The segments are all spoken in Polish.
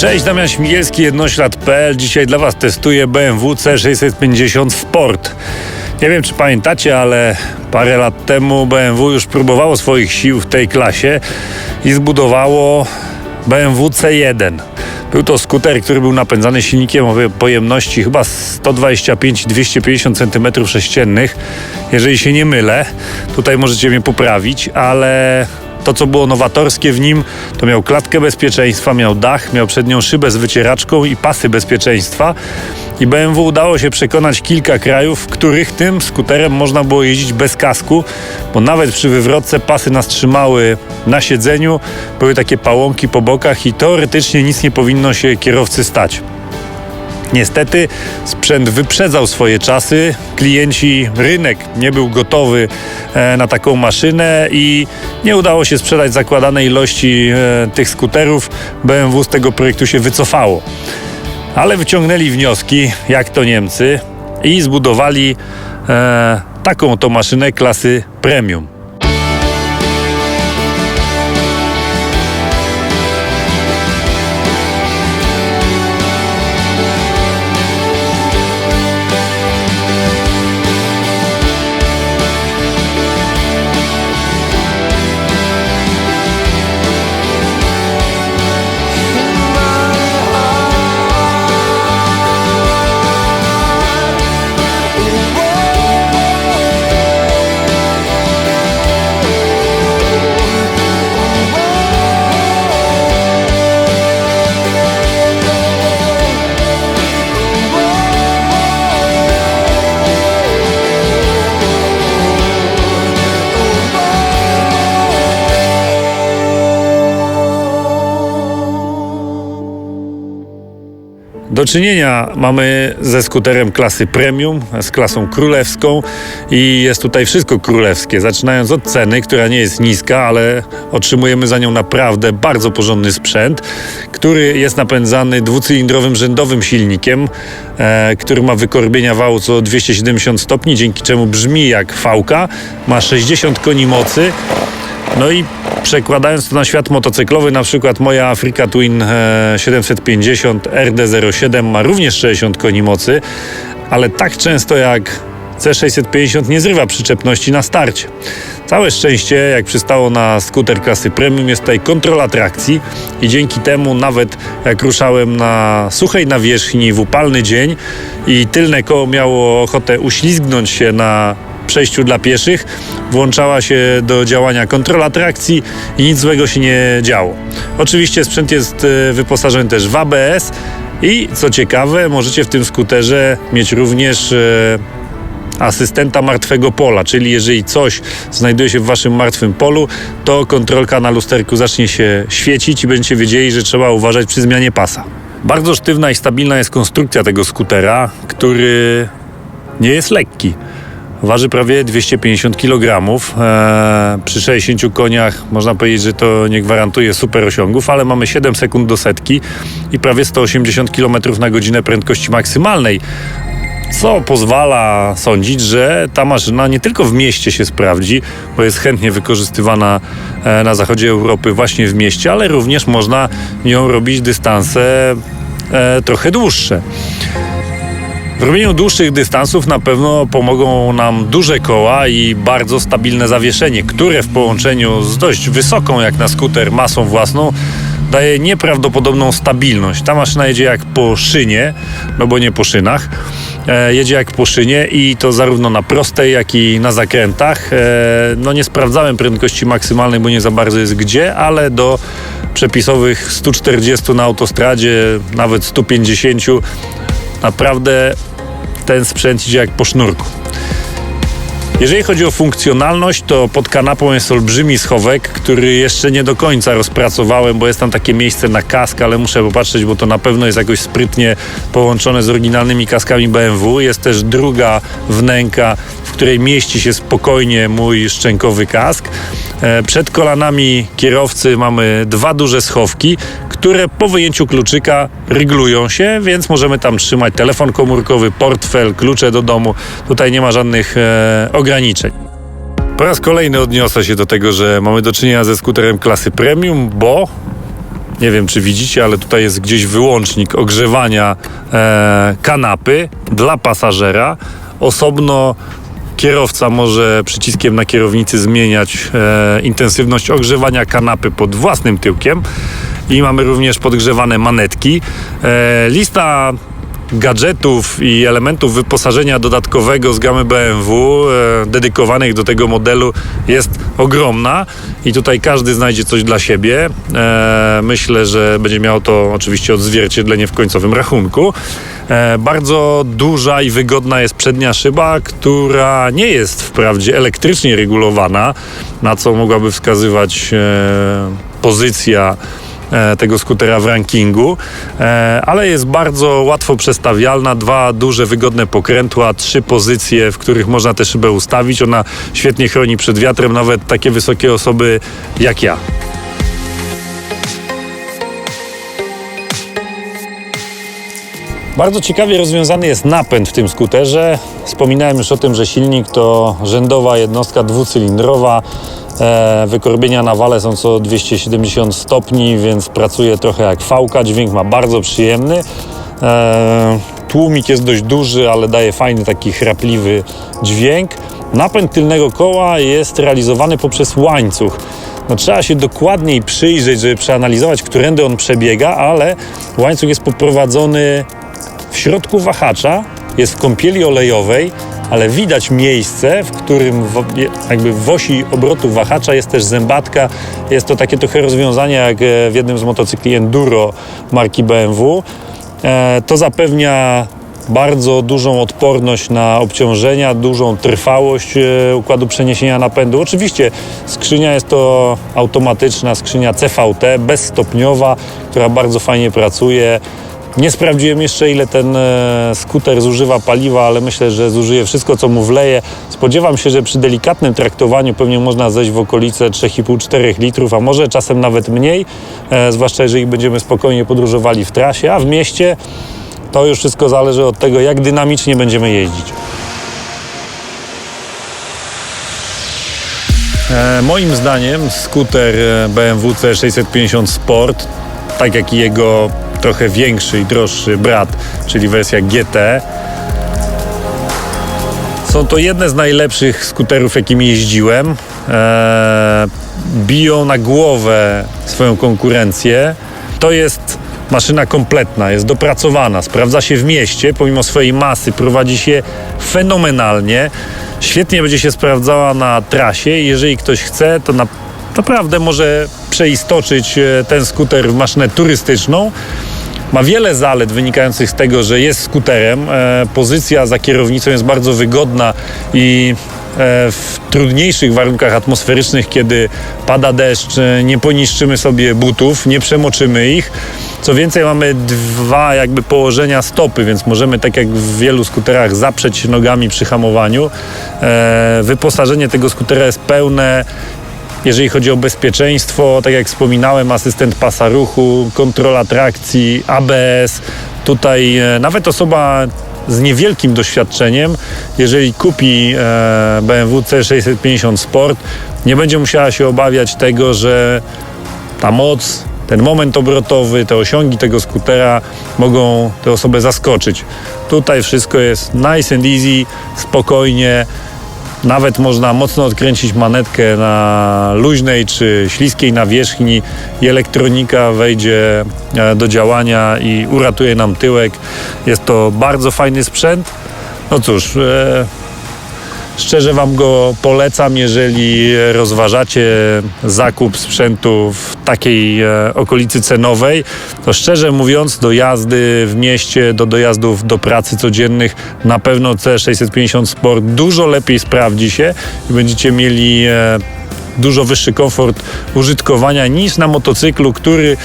Cześć, Damian Śmigielski, jednoślad.pl. Dzisiaj dla Was testuję BMW C650 Sport. Nie wiem, czy pamiętacie, ale parę lat temu BMW już próbowało swoich sił w tej klasie i zbudowało BMW C1. Był to skuter, który był napędzany silnikiem o pojemności chyba 125-250 cm3, jeżeli się nie mylę. Tutaj możecie mnie poprawić, ale to, co było nowatorskie w nim, to miał klatkę bezpieczeństwa, miał dach, miał przednią szybę z wycieraczką i pasy bezpieczeństwa. I BMW udało się przekonać kilka krajów, w których tym skuterem można było jeździć bez kasku, bo nawet przy wywrotce pasy nas trzymały na siedzeniu, były takie pałąki po bokach i teoretycznie nic nie powinno się kierowcy stać. Niestety sprzęt wyprzedzał swoje czasy, klienci, rynek nie był gotowy e, na taką maszynę i nie udało się sprzedać zakładanej ilości e, tych skuterów. BMW z tego projektu się wycofało. Ale wyciągnęli wnioski, jak to Niemcy, i zbudowali e, taką to maszynę klasy premium. Do czynienia. Mamy ze skuterem klasy premium, z klasą królewską i jest tutaj wszystko królewskie, zaczynając od ceny, która nie jest niska, ale otrzymujemy za nią naprawdę bardzo porządny sprzęt, który jest napędzany dwucylindrowym rzędowym silnikiem, e, który ma wykorbienia wału co 270 stopni, dzięki czemu brzmi jak fałka, ma 60 koni mocy, no i przekładając to na świat motocyklowy, na przykład moja Africa Twin 750 RD07 ma również 60 koni mocy, ale tak często jak C650 nie zrywa przyczepności na starcie. Całe szczęście, jak przystało na skuter klasy premium, jest tutaj kontrola trakcji i dzięki temu nawet jak ruszałem na suchej nawierzchni w upalny dzień i tylne koło miało ochotę uślizgnąć się na przejściu dla pieszych włączała się do działania kontrola trakcji i nic złego się nie działo. Oczywiście sprzęt jest e, wyposażony też w ABS i co ciekawe, możecie w tym skuterze mieć również e, asystenta martwego pola, czyli jeżeli coś znajduje się w waszym martwym polu, to kontrolka na lusterku zacznie się świecić i będziecie wiedzieli, że trzeba uważać przy zmianie pasa. Bardzo sztywna i stabilna jest konstrukcja tego skutera, który nie jest lekki. Waży prawie 250 kg. Eee, przy 60 koniach można powiedzieć, że to nie gwarantuje super osiągów, ale mamy 7 sekund do setki i prawie 180 km na godzinę prędkości maksymalnej. Co pozwala sądzić, że ta maszyna nie tylko w mieście się sprawdzi, bo jest chętnie wykorzystywana e, na zachodzie Europy właśnie w mieście, ale również można nią robić dystanse e, trochę dłuższe. W robieniu dłuższych dystansów na pewno pomogą nam duże koła i bardzo stabilne zawieszenie, które w połączeniu z dość wysoką jak na skuter masą własną daje nieprawdopodobną stabilność. Ta maszyna jedzie jak po szynie, no bo nie po szynach. E, jedzie jak po szynie i to zarówno na prostej, jak i na zakrętach. E, no nie sprawdzałem prędkości maksymalnej, bo nie za bardzo jest gdzie, ale do przepisowych 140 na autostradzie, nawet 150 naprawdę ten sprzęt idzie jak po sznurku. Jeżeli chodzi o funkcjonalność, to pod kanapą jest olbrzymi schowek, który jeszcze nie do końca rozpracowałem, bo jest tam takie miejsce na kask, ale muszę popatrzeć, bo to na pewno jest jakoś sprytnie połączone z oryginalnymi kaskami BMW. Jest też druga wnęka, której mieści się spokojnie mój szczękowy kask. E, przed kolanami kierowcy mamy dwa duże schowki, które po wyjęciu kluczyka ryglują się, więc możemy tam trzymać telefon komórkowy, portfel, klucze do domu. Tutaj nie ma żadnych e, ograniczeń. Po raz kolejny odniosę się do tego, że mamy do czynienia ze skuterem klasy premium, bo Nie wiem, czy widzicie, ale tutaj jest gdzieś wyłącznik ogrzewania e, kanapy dla pasażera. Osobno kierowca może przyciskiem na kierownicy zmieniać e, intensywność ogrzewania kanapy pod własnym tyłkiem. I mamy również podgrzewane manetki. E, lista gadżetów i elementów wyposażenia dodatkowego z gamy BMW e, dedykowanych do tego modelu jest ogromna i tutaj każdy znajdzie coś dla siebie. E, myślę, że będzie miało to oczywiście odzwierciedlenie w końcowym rachunku. E, bardzo duża i wygodna jest przednia szyba, która nie jest wprawdzie elektrycznie regulowana, na co mogłaby wskazywać e, pozycja e, tego skutera w rankingu, ale jest bardzo łatwo przestawialna. Dwa duże, wygodne pokrętła, trzy pozycje, w których można tę szybę ustawić. Ona świetnie chroni przed wiatrem nawet takie wysokie osoby jak ja. Bardzo ciekawie rozwiązany jest napęd w tym skuterze. Wspominałem już o tym, że silnik to rzędowa jednostka dwucylindrowa. E, wykorbienia na wale są co 270 stopni, więc pracuje trochę jak fałka. Dźwięk ma bardzo przyjemny. E, tłumik jest dość duży, ale daje fajny taki chrapliwy dźwięk. Napęd tylnego koła jest realizowany poprzez łańcuch. No, trzeba się dokładniej przyjrzeć, żeby przeanalizować, którędy on przebiega, ale łańcuch jest poprowadzony w środku wahacza, jest w kąpieli olejowej, ale widać miejsce, w którym w, jakby w osi obrotu wahacza jest też zębatka. Jest to takie trochę rozwiązanie jak e, w jednym z motocykli Enduro marki BMW. E, to zapewnia bardzo dużą odporność na obciążenia, dużą trwałość e, układu przeniesienia napędu. Oczywiście skrzynia jest to automatyczna skrzynia CVT, bezstopniowa, która bardzo fajnie pracuje. Nie sprawdziłem jeszcze, ile ten e, skuter zużywa paliwa, ale myślę, że zużyje wszystko, co mu wleje. Spodziewam się, że przy delikatnym traktowaniu pewnie można zejść w okolice 3,5-4 litrów, a może czasem nawet mniej, e, zwłaszcza jeżeli będziemy spokojnie podróżowali w trasie, a w mieście to już wszystko zależy od tego, jak dynamicznie będziemy jeździć. E, moim zdaniem skuter BMW C650 Sport, tak jak i jego trochę większy i droższy brat, czyli wersja GT, są to jedne z najlepszych skuterów, jakimi jeździłem. E, biją na głowę swoją konkurencję. To jest maszyna kompletna, jest dopracowana, sprawdza się w mieście, pomimo swojej masy, prowadzi się fenomenalnie. Świetnie będzie się sprawdzała na trasie jeżeli ktoś chce, to na, naprawdę może przeistoczyć e, ten skuter w maszynę turystyczną. Ma wiele zalet wynikających z tego, że jest skuterem. E, pozycja za kierownicą jest bardzo wygodna i e, w trudniejszych warunkach atmosferycznych, kiedy pada deszcz, e, nie poniszczymy sobie butów, nie przemoczymy ich. Co więcej, mamy dwa jakby położenia stopy, więc możemy tak jak w wielu skuterach zaprzeć nogami przy hamowaniu. Wyposażenie tego skutera jest pełne jeżeli chodzi o bezpieczeństwo, tak jak wspominałem, asystent pasa ruchu, kontrola trakcji, ABS. Tutaj e, nawet osoba z niewielkim doświadczeniem, jeżeli kupi e, BMW C650 Sport, nie będzie musiała się obawiać tego, że ta moc, ten moment obrotowy, te osiągi tego skutera mogą tę osobę zaskoczyć. Tutaj wszystko jest nice and easy, spokojnie. Nawet można mocno odkręcić manetkę na luźnej czy śliskiej nawierzchni i elektronika wejdzie e, do działania i uratuje nam tyłek. Jest to bardzo fajny sprzęt. No cóż, e, Szczerze Wam go polecam, jeżeli rozważacie zakup sprzętu w takiej e, okolicy cenowej. To szczerze mówiąc, do jazdy w mieście, do dojazdów do pracy codziennych, na pewno C650 Sport dużo lepiej sprawdzi się i będziecie mieli e, dużo wyższy komfort użytkowania niż na motocyklu, który,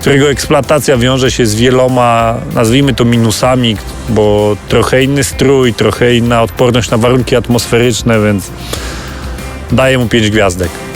którego eksploatacja wiąże się z wieloma, nazwijmy to minusami, bo trochę inny strój, trochę inna odporność na warunki atmosferyczne, więc daję mu 5 gwiazdek.